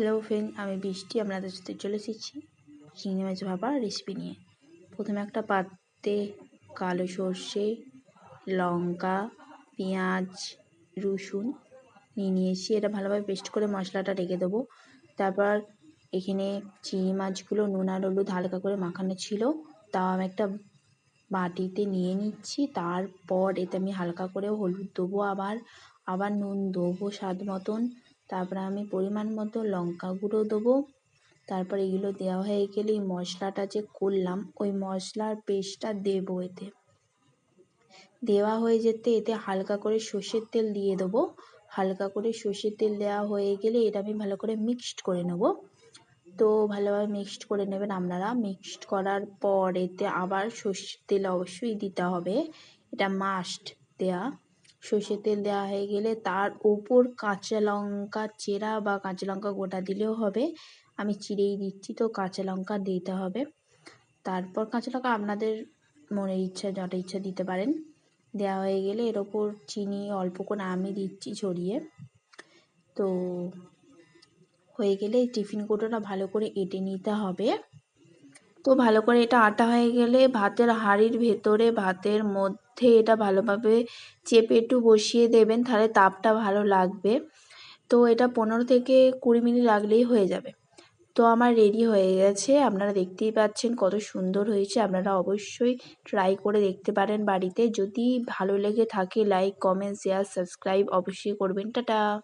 Hello friend আমি বৃষ্টি আপনাদের সাথে চলে এসেছি চিংড়ি মাছ ভাপা রেসিপি নিয়ে। প্রথমে একটা পাত্রে কালো সর্ষে, লঙ্কা, পেঁয়াজ, রসুন নিয়ে নিয়েছি। এটা ভালোভাবে পেস্ট করে মশলাটা রেখে দেবো। তারপর এখানে চিংড়ি মাছগুলো নুন আর হলুদ হালকা করে মাখানো ছিল। তাও আমি একটা বাটিতে নিয়ে নিচ্ছি। তারপর এতে আমি হালকা করে হলুদ দেবো আবার। আবার নুন দেবো স্বাদ মতন। তারপরে আমি পরিমাণ মতো লঙ্কা গুঁড়ো দেবো। তারপর এগুলো দেওয়া হয়ে গেলে এই মশলাটা যে করলাম, ওই মশলার পেস্টটা দেবো এতে। দেওয়া হয়ে যেতে এতে হালকা করে সর্ষের তেল দিয়ে দেবো। হালকা করে সর্ষের তেল দেওয়া হয়ে গেলে এটা আমি ভালো করে মিক্সড করে নেব। তো ভালোভাবে মিক্সড করে নেবেন আপনারা। মিক্সড করার পর এতে আবার সর্ষের তেল অবশ্যই দিতে হবে। এটা মাস্ট দেয়া। সর্ষের তেল দেওয়া হয়ে গেলে তার উপর কাঁচা লঙ্কা চেরা বা কাঁচা লঙ্কা গোটা দিলেও হবে। আমি চিড়েই দিচ্ছি, তো কাঁচা লঙ্কা দিতে হবে। তারপর কাঁচা লঙ্কা আপনাদের মনের ইচ্ছা যটা ইচ্ছা দিতে পারেন। দেওয়া হয়ে গেলে এর ওপর চিনি অল্প করে আমি দিচ্ছি ছড়িয়ে। তো হয়ে গেলে টিফিন কৌটোটা ভালো করে এঁটে নিতে হবে। তো ভালো করে এটা আটা হয়ে গেলে ভাতের হাঁড়ির ভেতরে ভাতের মধ্যে এটা ভালোভাবে চেপে একটু বসিয়ে দেবেন, তাহলে তাপটা ভালো লাগবে। তো এটা পনেরো থেকে কুড়ি মিনিট লাগলেই হয়ে যাবে। তো আমার রেডি হয়ে গেছে, আপনারা দেখতেই পাচ্ছেন কত সুন্দর হয়েছে, আপনারা অবশ্যই ট্রাই করে দেখতে পারেন বাড়িতে। যদি ভালো লেগে থাকে, লাইক, কমেন্ট, শেয়ার, সাবস্ক্রাইব অবশ্যই করবেন। টাটা!